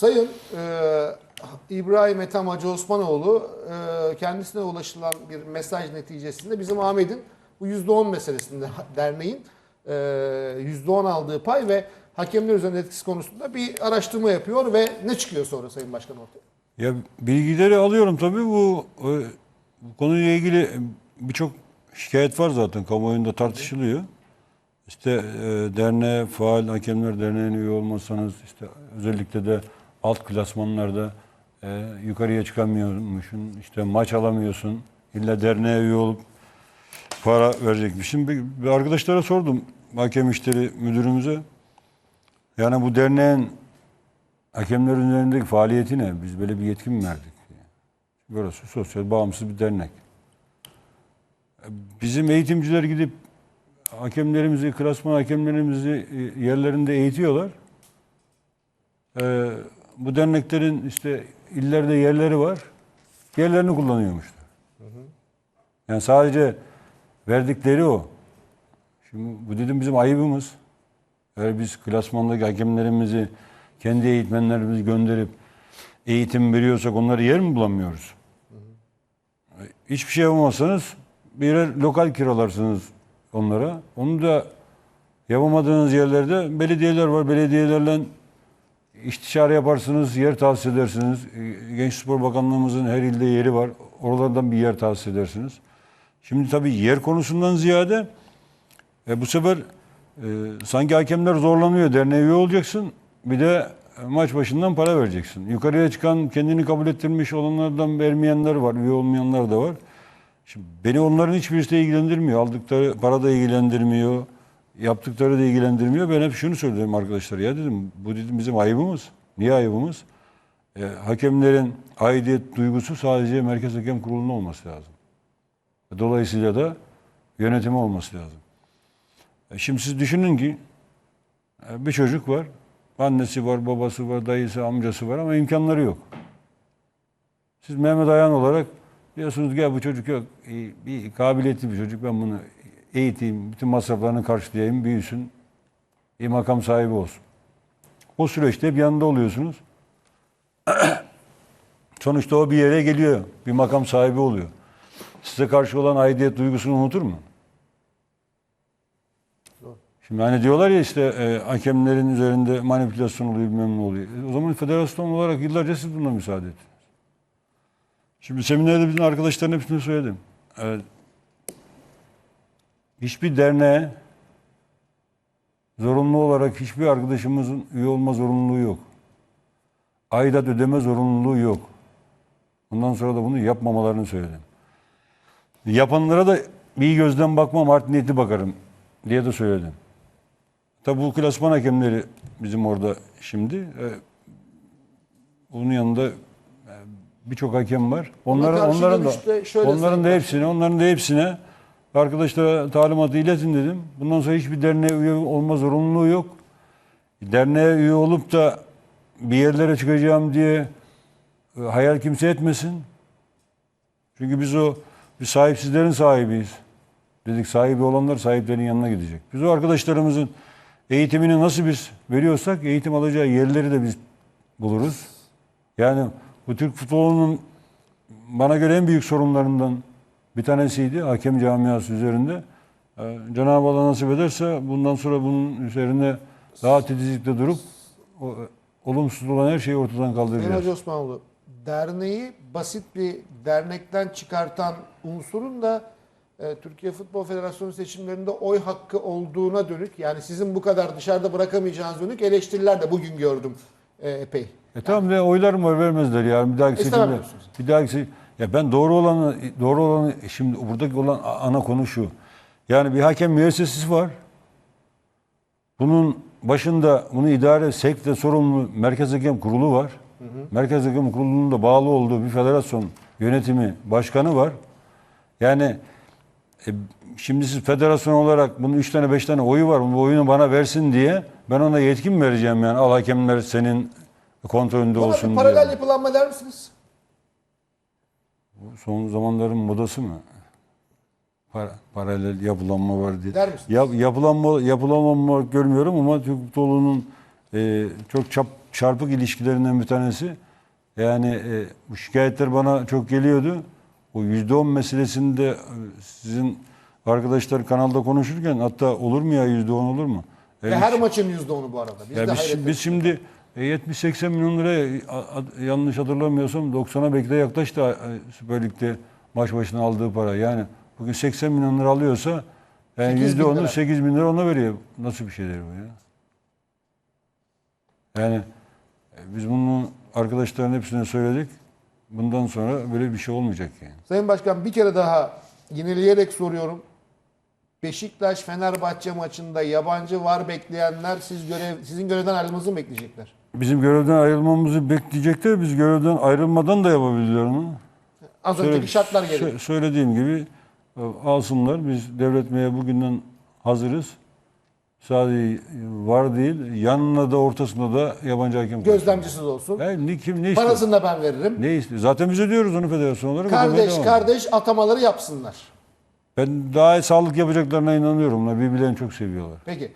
Sayın e, İbrahim Ethem Hacı Osmanoğlu e, kendisine ulaşılan bir mesaj neticesinde bizim Ahmet'in bu %10 meselesinde derneğin e, %10 aldığı pay ve hakemler üzerinde etkisi konusunda bir araştırma yapıyor ve ne çıkıyor sonra Sayın Başkan ortaya? Ya bilgileri alıyorum tabii bu, e, bu konuyla ilgili birçok şikayet var zaten kamuoyunda tartışılıyor. İşte e, derneğe faal hakemler derneğine üye olmasanız işte özellikle de alt klasmanlarda e, yukarıya çıkamıyormuşsun işte maç alamıyorsun illa derneğe üye olup para verecekmişsin. Bir, bir arkadaşlara sordum hakem işleri müdürümüze. Yani bu derneğin Hakemlerin üzerindeki faaliyeti ne? Biz böyle bir yetki mi verdik? Burası sosyal bağımsız bir dernek. Bizim eğitimciler gidip hakemlerimizi, klasman hakemlerimizi e, yerlerinde eğitiyorlar. Ee, bu derneklerin işte illerde yerleri var. Yerlerini kullanıyormuşlar. Yani sadece verdikleri o. Şimdi bu dedim bizim ayıbımız. Eğer biz klasmandaki hakemlerimizi kendi eğitmenlerimizi gönderip eğitim veriyorsak onları yer mi bulamıyoruz? Hiçbir şey yapamazsanız bir yere lokal kiralarsınız onlara. Onu da yapamadığınız yerlerde belediyeler var. Belediyelerle istişare yaparsınız, yer tahsis edersiniz. Genç Spor Bakanlığımızın her ilde yeri var. Oralardan bir yer tahsis edersiniz. Şimdi tabii yer konusundan ziyade e, bu sefer e, sanki hakemler zorlanıyor. Derneğe üye olacaksın. Bir de maç başından para vereceksin. Yukarıya çıkan kendini kabul ettirmiş olanlardan vermeyenler var. Üye olmayanlar da var. Şimdi beni onların hiçbirisi de ilgilendirmiyor. Aldıkları para da ilgilendirmiyor. Yaptıkları da ilgilendirmiyor. Ben hep şunu söylüyorum arkadaşlar. Ya dedim bu dedim bizim ayıbımız. Niye ayıbımız? E, hakemlerin aidiyet duygusu sadece Merkez Hakem Kurulu'nun olması lazım. Dolayısıyla da yönetimi olması lazım. E, şimdi siz düşünün ki e, bir çocuk var. Annesi var, babası var, dayısı, amcası var ama imkanları yok. Siz Mehmet Ayan olarak diyorsunuz ya bu çocuk yok, bir kabiliyetli bir çocuk ben bunu eğiteyim, bütün masraflarını karşılayayım, büyüsün, bir makam sahibi olsun. O süreçte hep yanında oluyorsunuz. Sonuçta o bir yere geliyor, bir makam sahibi oluyor. Size karşı olan aidiyet duygusunu unutur mu? Şimdi hani diyorlar ya işte e, hakemlerin üzerinde manipülasyon oluyor bilmem ne oluyor. E, o zaman federasyon olarak yıllarca siz buna müsaade ettiniz. Şimdi seminerde bizim arkadaşların hepsini söyledim. Evet. Hiçbir derneğe zorunlu olarak hiçbir arkadaşımızın üye olma zorunluluğu yok. Aidat ödeme zorunluluğu yok. Bundan sonra da bunu yapmamalarını söyledim. Yapanlara da bir gözden bakmam, art niyetli bakarım diye de söyledim. Tabi bu klasman hakemleri bizim orada şimdi. Ee, onun yanında e, birçok hakem var. Onların karşı onların da onların da hepsine, onların da hepsine arkadaşlara talimatı iletin dedim. Bundan sonra hiçbir derneğe üye olma zorunluluğu yok. Derneğe üye olup da bir yerlere çıkacağım diye e, hayal kimse etmesin. Çünkü biz o biz sahipsizlerin sahibiyiz. Dedik sahibi olanlar sahiplerin yanına gidecek. Biz o arkadaşlarımızın eğitimini nasıl biz veriyorsak eğitim alacağı yerleri de biz buluruz. Yani bu Türk futbolunun bana göre en büyük sorunlarından bir tanesiydi hakem camiası üzerinde. Ee, Cenab-ı Allah nasip ederse bundan sonra bunun üzerine daha titizlikle durup o, olumsuz olan her şeyi ortadan kaldıracağız. Hacı Osmanoğlu, derneği basit bir dernekten çıkartan unsurun da e, Türkiye Futbol Federasyonu seçimlerinde oy hakkı olduğuna dönük yani sizin bu kadar dışarıda bırakamayacağınız dönük eleştiriler de bugün gördüm e, epey. E tamam ne oylar mı vermezler yani bir dahaki seçimde. Bir dahaki ya ben doğru olanı doğru olanı şimdi buradaki olan ana konu şu. Yani bir hakem müessesesi var. Bunun başında bunu idare sekte sorumlu Merkez Hakem Kurulu var. Merkez Hakem Kurulu'nun da bağlı olduğu bir federasyon yönetimi başkanı var. Yani e, şimdi siz federasyon olarak bunun üç tane beş tane oyu var. Bu oyunu bana versin diye ben ona yetki mi vereceğim yani? Al hakemler senin kontrolünde Buna olsun bir diye. paralel yapılanma der misiniz? Son zamanların modası mı? Para, paralel yapılanma var diye. Der misiniz? Yap, yapılanma, yapılanma görmüyorum ama Türk futbolunun e, çok çap çarpık ilişkilerinden bir tanesi. Yani e, bu şikayetler bana çok geliyordu. O yüzde on meselesinde e, sizin arkadaşlar kanalda konuşurken hatta olur mu ya yüzde on olur mu? Ve E, her maçın %10'u bu arada. Biz ya de biz, biz şimdi e, 70-80 milyon liraya a- a- yanlış hatırlamıyorsam 90'a belki de yaklaştı e, Süper Lig'de maç başına aldığı para. Yani bugün 80 milyon lira alıyorsa yani 8 bin %10'u lira. 8 bin lira ona veriyor. Nasıl bir şeydir bu ya? Yani e, biz bunu arkadaşların hepsine söyledik. Bundan sonra böyle bir şey olmayacak yani. Sayın Başkan bir kere daha yineleyerek soruyorum. Beşiktaş Fenerbahçe maçında yabancı var bekleyenler siz görev sizin görevden ayrılmanızı mı bekleyecekler? Bizim görevden ayrılmamızı bekleyecekler. Biz görevden ayrılmadan da yapabilirler onu. Az Söyle- önceki şartlar gereği. sö- Söylediğim gibi e, alsınlar. Biz devretmeye bugünden hazırız. Sadece var değil, yanına da ortasında da yabancı hakem koysun. Gözlemcisiz olsun. Yani ne, kim ne istiyor? Parasını da ben veririm. Ne istiyor? Zaten biz ödüyoruz onu federasyon olarak. ödemeye Kardeş devam. kardeş atamaları yapsınlar. Ben daha iyi sağlık yapacaklarına inanıyorum. Onlar Birbirlerini çok seviyorlar. Peki.